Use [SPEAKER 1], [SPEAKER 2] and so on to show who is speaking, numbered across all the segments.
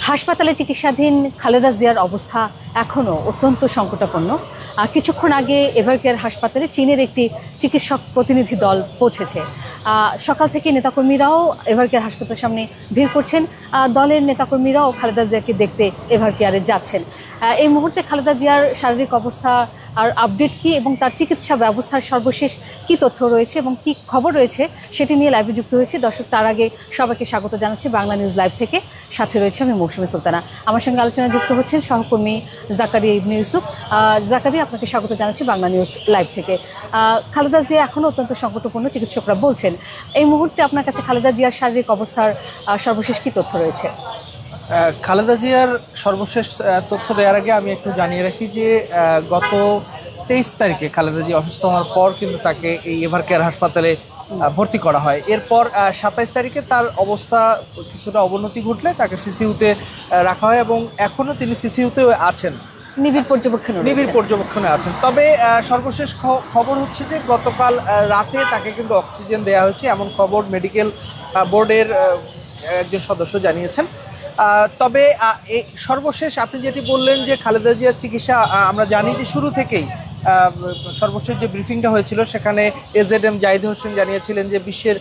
[SPEAKER 1] হাসপাতালে চিকিৎসাধীন খালেদা জিয়ার অবস্থা এখনও অত্যন্ত সংকটাপন্ন। কিছুক্ষণ আগে এভারকেয়ার হাসপাতালে চীনের একটি চিকিৎসক প্রতিনিধি দল পৌঁছেছে। সকাল থেকে নেতাকর্মীরাও এভারকেয়ার হাসপাতালের সামনে ভিড় করছেন। দলের নেতাকর্মীরাও খালেদা জিয়াকে দেখতে এভারকেয়ারে যাচ্ছেন। এই মুহূর্তে খালেদা জিয়ার শারীরিক অবস্থা আর আপডেট কি এবং তার চিকিৎসা ব্যবস্থার সর্বশেষ কি তথ্য রয়েছে এবং কি খবর রয়েছে সেটি নিয়ে লাইভে যুক্ত হয়েছে। দর্শক, তার আগে সবাইকে স্বাগত জানাচ্ছি বাংলা নিউজ লাইভ থেকে। সাথে রয়েছে আমি মৌসুমী সুলতানা। আমার সঙ্গে আলোচনায় যুক্ত হচ্ছেন সহকর্মী জাকারিয়া ইবনে ইউসুফ। জাকারিয়া, আপনাকে স্বাগত জানাচ্ছি বাংলা নিউজ লাইভ থেকে। খালেদা জিয়া এখনও অত্যন্ত সংকটপূর্ণ, চিকিৎসকরা বলছেন। এই মুহূর্তে আপনার কাছে খালেদা জিয়ার শারীরিক অবস্থার সর্বশেষ কী তথ্য রয়েছে?
[SPEAKER 2] খালেদা জিয়ার সর্বশেষ তথ্য দেওয়ার আগে আমি একটু জানিয়ে রাখি যে গত তেইশ তারিখে খালেদা জিয়া অসুস্থ হওয়ার পর কিন্তু তাকে এই এভার কেয়ার হাসপাতালে ভর্তি করা হয়। এরপর সাতাইশ তারিখে তার অবস্থা কিছুটা অবনতি ঘটলে তাকে সিসিউতে রাখা হয় এবং এখনও তিনি সিসিউতে আছেন।
[SPEAKER 1] নিবিড় পর্যবেক্ষণ
[SPEAKER 2] নিবিড় পর্যবেক্ষণে আছেন। তবে সর্বশেষ খবর হচ্ছে যে গতকাল রাতে তাকে কিন্তু অক্সিজেন দেওয়া হয়েছে এমন খবর মেডিকেল বোর্ডের একজন সদস্য জানিয়েছেন। তবে সর্বশেষ আপনি যেটি বললেন যে খালেদা জিয়ার চিকিৎসা আমরা জানি যে শুরু থেকেই সর্বশেষ যে ব্রিফিংটা হয়েছিল, সেখানে এজেড এম জাহিদ হোসেন জানিয়েছিলেন যে বিশ্বের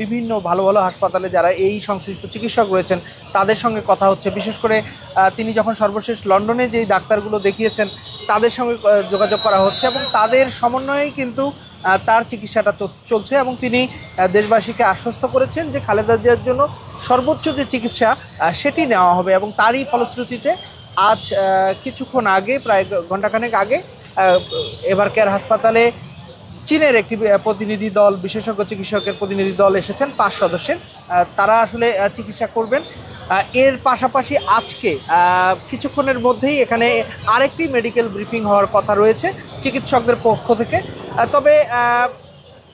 [SPEAKER 2] বিভিন্ন ভালো ভালো হাসপাতালে যারা এই সংশ্লিষ্ট চিকিৎসক রয়েছেন, তাদের সঙ্গে কথা হচ্ছে। বিশেষ করে তিনি যখন সর্বশেষ লন্ডনে যেই ডাক্তারগুলো দেখিয়েছেন, তাদের সঙ্গে যোগাযোগ করা হচ্ছে এবং তাদের সমন্বয়েই কিন্তু তার চিকিৎসাটা চলছে এবং তিনি দেশবাসীকে আশ্বস্ত করেছেন যে খালেদা জিয়ার জন্য সর্বোচ্চ যে চিকিৎসা সেটি নেওয়া হবে এবং তারই ফলশ্রুতিতে আজ কিছুক্ষণ আগে, প্রায় ঘন্টাখানেক আগে কেয়ার হাসপাতালে চীনের একটি প্রতিনিধি দল, বিশেষজ্ঞ চিকিৎসকের প্রতিনিধি দল এসেছেন, পাঁচ সদস্যের। তারা আসলে চিকিৎসা করবেন। এর পাশাপাশি আজকে কিছুক্ষণের মধ্যেই এখানে আরেকটি মেডিকেল ব্রিফিং হওয়ার কথা রয়েছে চিকিৎসকদের পক্ষ থেকে। তবে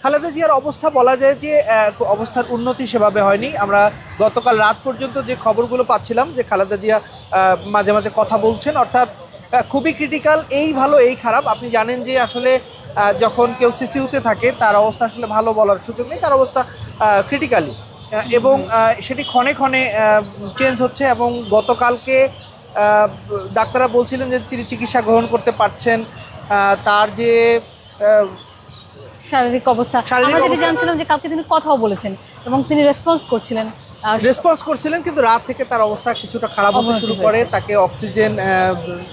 [SPEAKER 2] খালেদা জিয়ার অবস্থা বলা যায় যে অবস্থার উন্নতি সেভাবে হয়নি। আমরা গতকাল রাত পর্যন্ত যে খবরগুলো পাচ্ছিলাম যে খালেদা জিয়া মাঝে মাঝে কথা বলছেন, অর্থাৎ খুবই ক্রিটিক্যাল এই ভালো এই খারাপ। আপনি জানেন যে আসলে যখন কেউ সিসিউতে থাকে তার অবস্থা আসলে ভালো বলার সুযোগ নেই তার অবস্থা ক্রিটিক্যালি এবং সেটি ক্ষণে ক্ষণে চেঞ্জ হচ্ছে এবং গতকালকে ডাক্তাররা বলছিলেন যে তিনি চিকিৎসা গ্রহণ করতে পারছেন তার যে
[SPEAKER 1] শারীরিক অবস্থা।
[SPEAKER 2] শারীরিক
[SPEAKER 1] আমরা যেটা
[SPEAKER 2] অবস্থা-
[SPEAKER 1] জানছিলাম যে কালকে তিনি কথাও বলেছেন এবং তিনি রেসপন্স করছিলেন।
[SPEAKER 2] রেসপন্স করছিলেন কিন্তু রাত থেকে তার অবস্থা কিছুটা খারাপ হতে শুরু করে তাকে অক্সিজেন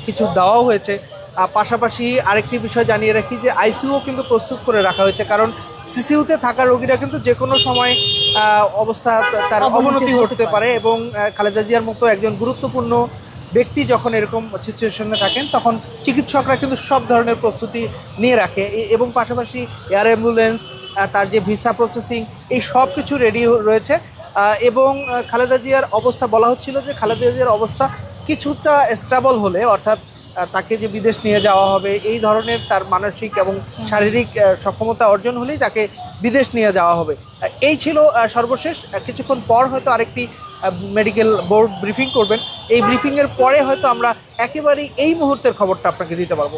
[SPEAKER 2] কিছু দেওয়াও হয়েছে। আর পাশাপাশি আরেকটি বিষয় জানিয়ে রাখি যে আইসিইউ কিন্তু প্রস্তুত করে রাখা হয়েছে কারণ সিসিউতে থাকা রোগীরা কিন্তু যে কোনো সময় অবস্থা তার
[SPEAKER 1] অবনতি
[SPEAKER 2] ঘটতে পারে এবং খালেদা জিয়ার মতো একজন গুরুত্বপূর্ণ ব্যক্তি যখন এরকম সিচুয়েশনে থাকেন তখন চিকিৎসকরা কিন্তু সব ধরনের প্রস্তুতি নিয়ে রাখে। এবং পাশাপাশি এয়ার অ্যাম্বুলেন্স তার যে ভিসা প্রসেসিং এই সব কিছু রেডি রয়েছে। এবং খালেদা জিয়ার অবস্থা বলা হচ্ছিল যে খালেদা জিয়ার অবস্থা কিছুটা স্টেবল হলে, অর্থাৎ তাকে যে বিদেশ নিয়ে যাওয়া হবে, এই ধরনের তার মানসিক এবং শারীরিক সক্ষমতা অর্জন হলেই তাকে বিদেশ নিয়ে যাওয়া হবে। এই ছিল সর্বশেষ। কিছুক্ষণ পর হয়তো আরেকটি মেডিকেল বোর্ড ব্রিফিং করবেন। এই ব্রিফিংয়ের পরে হয়তো আমরা একেবারেই এই মুহূর্তের খবরটা আপনাকে দিতে পারব।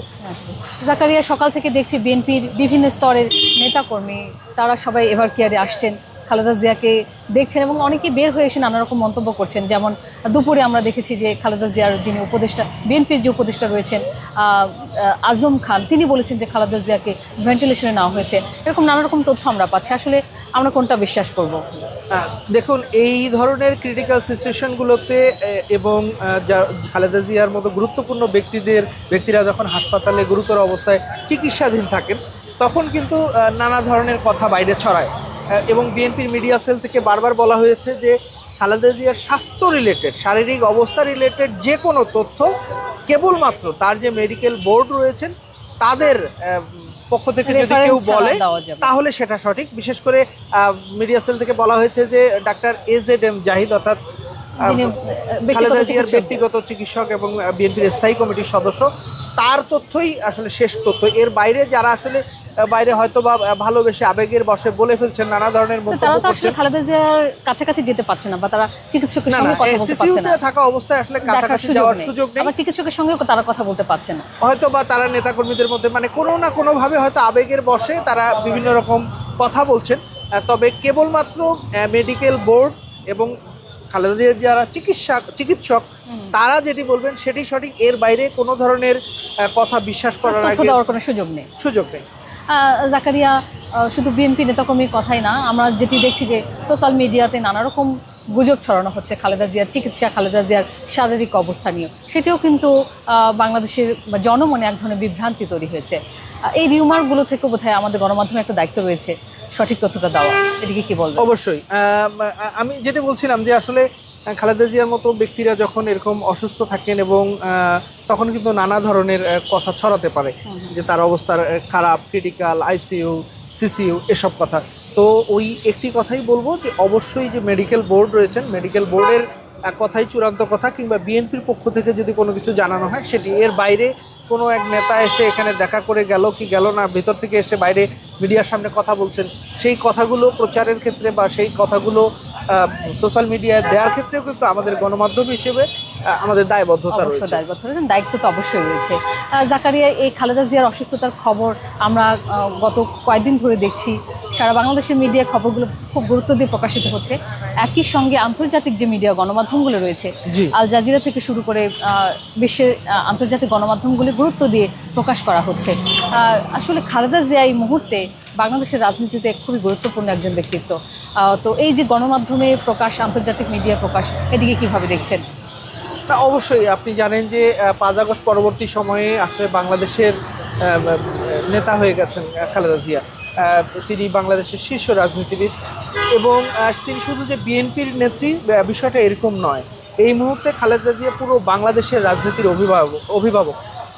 [SPEAKER 1] জাকারিয়া, সকাল থেকে দেখছি বিএনপির বিভিন্ন স্তরের নেতাকর্মী, তারা সবাই এভার কেয়ারে আসছেন। খালেদা জিয়াকে দেখছেন এবং অনেকে বের হয়ে এসে নানা রকম মন্তব্য করছেন। যেমন দুপুরে আমরা দেখেছি যে খালেদা জিয়ার যিনি উপদেষ্টা, বিএনপির যে উপদেষ্টা রয়েছেন আজম খান, তিনি বলেছেন যে খালেদা জিয়াকে ভেন্টিলেশনে নেওয়া হয়েছে। এরকম নানা রকম তথ্য আমরা পাচ্ছি। আসলে আমরা কোনটা বিশ্বাস করব?
[SPEAKER 2] দেখুন, এই ধরনের ক্রিটিক্যাল সিচুয়েশনগুলোতে এবং খালেদা জিয়ার মতো গুরুত্বপূর্ণ ব্যক্তিদের, ব্যক্তিরা যখন হাসপাতালে গুরুতর অবস্থায় চিকিৎসাধীন থাকেন, তখন কিন্তু নানা ধরনের কথা বাইরে ছড়ায়। এবং বিএনপির মিডিয়া সেল থেকে বারবার বলা হয়েছে যে খালেদা জিয়ার স্বাস্থ্য রিলেটেড শারীরিক অবস্থা রিলেটেড যে কোনো তথ্য কেবলমাত্র তার যে মেডিকেল বোর্ড রয়েছেন তাদের পক্ষ থেকে যদি কেউ বলে তাহলে সেটা সঠিক। বিশেষ করে মিডিয়া সেল থেকে বলা হয়েছে যে ডাক্তার এজেড এম জাহিদ অর্থাৎ খালেদা জিয়ার। ব্যক্তিগত চিকিৎসক এবং বিএনপির স্থায়ী কমিটির সদস্য তার তথ্যই আসলে শেষ তথ্য। এর বাইরে যারা আসলে বাইরে হয়তো বা ভালোবেসে আবেগের বসে বলে ফেলছেন নানা ধরনের মন্তব্য করছেন।
[SPEAKER 1] খালেদা জিয়ার কাছাকাছি যেতে পারছে না বা তারা চিকিৎসকের
[SPEAKER 2] না না
[SPEAKER 1] সঙ্গে কথা বলতে পারছে না।
[SPEAKER 2] থাকা অবস্থায় আসলে কাছাকাছি যাওয়ার সুযোগ নেই।
[SPEAKER 1] আবার চিকিৎসকের সঙ্গেও তারা কথা বলতে পারছে না।
[SPEAKER 2] হয়তো বা তারা নেতাকর্মীদের মধ্যে মানে কোনো না কোনোভাবে হয়তো আবেগের বসে তারা বিভিন্ন রকম কথা বলছেন। তবে কেবলমাত্র মেডিকেল বোর্ড এবং খালেদা জিয়ার যারা চিকিৎসা চিকিৎসক তারা যেটি বলবেন সেটি সঠিক। এর বাইরে কোনো ধরনের কথা বিশ্বাস করার আগে
[SPEAKER 1] কোনো সুযোগ নেই।
[SPEAKER 2] সুযোগ নেই।
[SPEAKER 1] জাকারিয়া শুধু বিএনপি নেতাকর্মীর কথাই না, আমরা যেটি দেখছি যে সোশ্যাল মিডিয়াতে নানা রকম গুজব ছড়ানো হচ্ছে খালেদা জিয়ার চিকিৎসা, খালেদা জিয়ার শারীরিক অবস্থা নিয়ে। সেটিও কিন্তু বাংলাদেশের জনমনে এক ধরনের বিভ্রান্তি তৈরি হয়েছে। এই রিউমারগুলো থেকে বোধহয় আমাদের গণমাধ্যমে একটা দায়িত্ব রয়েছে সঠিক তথ্যটা দেওয়া। এটিকে কি বলব
[SPEAKER 2] অবশ্যই। আমি যেটা বলছিলাম যে আসলে খালেদা জিয়ার মতো ব্যক্তিরা যখন এরকম অসুস্থ থাকেন এবং তখন কিন্তু নানা ধরনের কথা ছড়াতে পারে যে তার অবস্থার খারাপ ক্রিটিক্যাল আইসিইউ সিসিইউ এসব কথা। তো ওই একটি কথাই বলব যে অবশ্যই যে মেডিকেল বোর্ড রয়েছেন মেডিকেল বোর্ডের কথাই চূড়ান্ত কথা কিংবা বিএনপির পক্ষ থেকে যদি কোনো কিছু জানানো হয় সেটি এর বাইরে কোনো এক নেতা এসে এখানে দেখা করে গেল কি গেল না ভেতর থেকে এসে বাইরে মিডিয়ার সামনে কথা বলছেন সেই কথাগুলো প্রচারের ক্ষেত্রে বা সেই কথাগুলো সোশ্যাল মিডিয়ায় দেওয়ার ক্ষেত্রেও কিন্তু আমাদের গণমাধ্যম হিসেবে আমাদের দায়বদ্ধতা রয়েছে।
[SPEAKER 1] দায়িত্ব তো অবশ্যই রয়েছে। জাকারিয়া এই খালেদা জিয়ার অসুস্থতার খবর আমরা গত কয়েকদিন ধরে দেখছি। সারা বাংলাদেশের মিডিয়া খবরগুলো খুব গুরুত্ব দিয়ে প্রকাশিত হচ্ছে। একই সঙ্গে আন্তর্জাতিক যে মিডিয়া গণমাধ্যমগুলো রয়েছে আল জাজিরা থেকে শুরু করে বিশ্বের আন্তর্জাতিক গণমাধ্যমগুলি গুরুত্ব দিয়ে প্রকাশ করা হচ্ছে। আসলে খালেদা জিয়া এই মুহূর্তে বাংলাদেশের রাজনীতিতে খুবই গুরুত্বপূর্ণ একজন ব্যক্তিত্ব। তো এই যে গণমাধ্যমে প্রকাশ, আন্তর্জাতিক মিডিয়া প্রকাশ, এদিকে কীভাবে দেখছেন?
[SPEAKER 2] না, অবশ্যই আপনি জানেন যে পাঁচ আগস্ট পরবর্তী সময়ে আসলে বাংলাদেশের নেতা হয়ে গেছেন খালেদা জিয়া। তিনি বাংলাদেশের শীর্ষ রাজনীতিবিদ এবং তিনি শুধু যে বিএনপির নেত্রী বিষয়টা এরকম নয়। এই মুহূর্তে খালেদা জিয়া পুরো বাংলাদেশের রাজনীতির অভিভাবক অভিভাবক।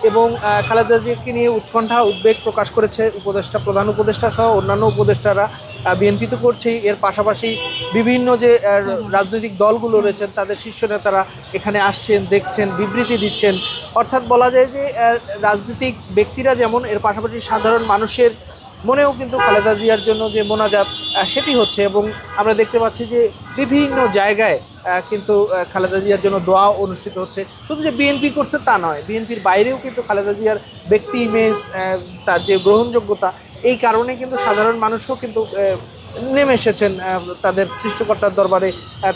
[SPEAKER 2] এবং খালেদা জিয়াকে নিয়ে উৎকণ্ঠা, উদ্বেগ প্রকাশ করেছে উপদেষ্টা, প্রধান উপদেষ্টা সহ অন্যান্য উপদেষ্টারা। বিএনপি তো করছেই, এর পাশাপাশি বিভিন্ন যে রাজনৈতিক দলগুলো রয়েছেন, তাদের শীর্ষ নেতারা এখানে আসছেন, দেখছেন, বিবৃতি দিচ্ছেন। অর্থাৎ বলা যায় যে রাজনৈতিক ব্যক্তিরা যেমন, এর পাশাপাশি সাধারণ মানুষের মনেও কিন্তু খালেদা জিয়ার জন্য যে মোনাজাত সেটি হচ্ছে এবং আমরা দেখতে পাচ্ছি যে বিভিন্ন জায়গায় কিন্তু খালেদা জিয়ার জন্য দোয়া অনুষ্ঠিত হচ্ছে। শুধু যে বিএনপি করছে তা নয়, বিএনপির বাইরেও কিন্তু খালেদা জিয়ার ব্যক্তি ইমেজ তার যে গ্রহণযোগ্যতা, এই কারণে কিন্তু সাধারণ মানুষও কিন্তু নেমে এসেছেন তাদের সৃষ্টিকর্তার দরবারে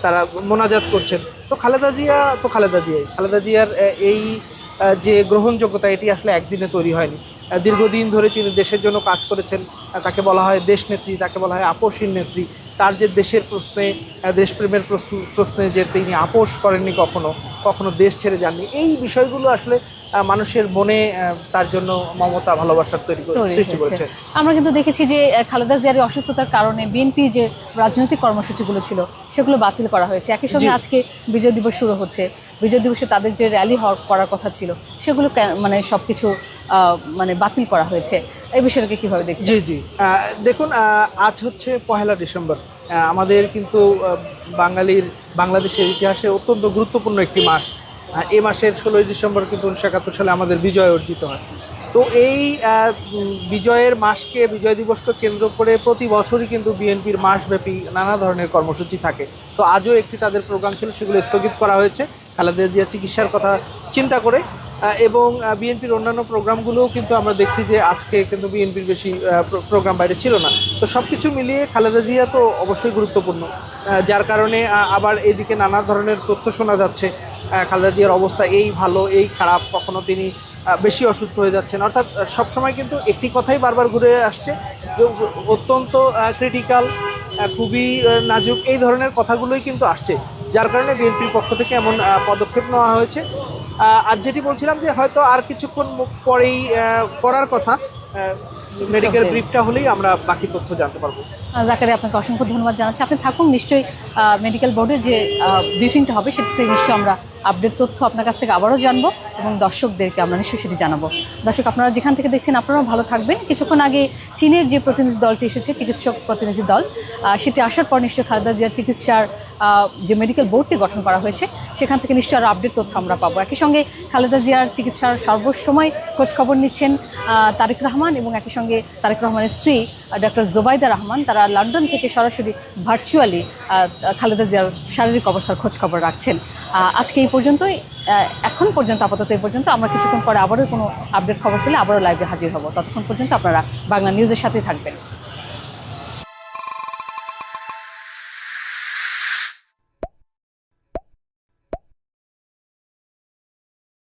[SPEAKER 2] তারা মোনাজাত করছেন। তো খালেদা জিয়া, তো খালেদা জিয়াই। খালেদা জিয়ার এই যে গ্রহণযোগ্যতা, এটি আসলে একদিনে তৈরি হয়নি। দীর্ঘদিন ধরে তিনি দেশের জন্য কাজ করেছেন। তাকে বলা হয় দেশনেত্রী তাকে বলা হয় আপোষহীন নেত্রী। তার যে দেশের প্রশ্নে দেশপ্রেমের প্রশ্ন- প্রশ্নে যে তিনি আপোষ করেননি কখনো কখনো দেশ ছেড়ে যাননি এই বিষয়গুলো আসলে মানুষের মনে তার জন্য মমতা ভালোবাসার তৈরি সৃষ্টি করেছে।
[SPEAKER 1] আমরা কিন্তু দেখেছি যে খালেদা জিয়ার অসুস্থতার কারণে বিএনপির যে রাজনৈতিক কর্মসূচিগুলো ছিল সেগুলো বাতিল করা হয়েছে। একই সঙ্গে আজকে বিজয় দিবস শুরু হচ্ছে। বিজয় দিবসে তাদের যে র্যালি হওয়ার করার কথা ছিল সেগুলো মানে সবকিছু আহ, মানে বাতিল করা হয়েছে। এই বিষয়টাকে কীভাবে দেখছেন?
[SPEAKER 2] জি জি। দেখুন আজ হচ্ছে পহেলা ডিসেম্বর। আমাদের কিন্তু বাঙালির, বাংলাদেশের ইতিহাসে অত্যন্ত গুরুত্বপূর্ণ একটি মাস। এ মাসের ষোলোই ডিসেম্বর কিন্তু উনিশশো একাত্তর সালে আমাদের বিজয় অর্জিত হয়। তো এই বিজয়ের মাসকে, বিজয় দিবসকে কেন্দ্র করে প্রতি বছরই কিন্তু বিএনপির মাসব্যাপী নানা ধরনের কর্মসূচি থাকে। তো আজও একটি তাদের প্রোগ্রাম ছিল, সেগুলো স্থগিত করা হয়েছে। খালেদা জিয়া চিকিৎসার কথা চিন্তা করে এবং বিএনপির অন্যান্য প্রোগ্রামগুলোও কিন্তু আমরা দেখছি যে আজকে কিন্তু বিএনপির বেশি প্রোগ্রাম বাইরে ছিল না। তো সব কিছু মিলিয়ে খালেদা জিয়া তো অবশ্যই গুরুত্বপূর্ণ। যার কারণে আবার এদিকে নানা ধরনের তথ্য শোনা যাচ্ছে। খালেদা জিয়ার অবস্থা এই ভালো, এই খারাপ, কখনো তিনি বেশি অসুস্থ হয়ে যাচ্ছেন। অর্থাৎ সবসময় কিন্তু একটি কথাই বারবার ঘুরে আসছে অত্যন্ত ক্রিটিক্যাল খুবই নাজুক, এই ধরনের কথাগুলোই কিন্তু আসছে। যার কারণে বিএনপির পক্ষ থেকে এমন পদক্ষেপ নেওয়া হয়েছে। আর যেটি বলছিলাম যে হয়তো আর কিছুক্ষণ পরেই করার কথা মেডিকেল। ব্রিফটা হলেই আমরা বাকি তথ্য জানতে পারব
[SPEAKER 1] জাকারি আপনাকে অসংখ্য ধন্যবাদ জানাচ্ছি আপনি থাকুন নিশ্চয়ই মেডিকেল বোর্ডে যে ব্রিফিংটা হবে সেটা থেকে নিশ্চয়ই আমরা আপডেট তথ্য আপনার কাছ থেকে আবারও জানব এবং দর্শকদেরকে আমরা নিশ্চয়ই সেটি জানাব। দর্শক, আপনারা যেখান থেকে দেখছেন আপনারাও ভালো থাকবেন। কিছুক্ষণ আগে চীনের যে প্রতিনিধি দলটি এসেছে, চিকিৎসক প্রতিনিধি দল সেটি আসার পর নিশ্চয়ই খালেদা জিয়ার চিকিৎসার যে মেডিকেল বোর্ডটি গঠন করা হয়েছে, সেখান থেকে নিশ্চয়ই আরও আপডেট তথ্য আমরা পাবো। একই সঙ্গে খালেদা জিয়ার চিকিৎসার সর্বসময় খোঁজখবর নিচ্ছেন তারেক রহমান এবং একই সঙ্গে তারেক রহমানের স্ত্রী ডক্টর জোবাইদা রহমান। তারা লন্ডন থেকে সরাসরি ভার্চুয়ালি খালেদা জিয়ার শারীরিক অবস্থার খোঁজখবর রাখছেন। আজকে এই পর্যন্তই। এখন পর্যন্ত, আপাতত এই পর্যন্ত। আমরা কিছুক্ষণ পরে আবারও কোনো আপডেট খবর পেলে আবারও লাইভে হাজির হব। ততক্ষণ পর্যন্ত আপনারা বাংলা নিউজের সাথেই থাকবেন।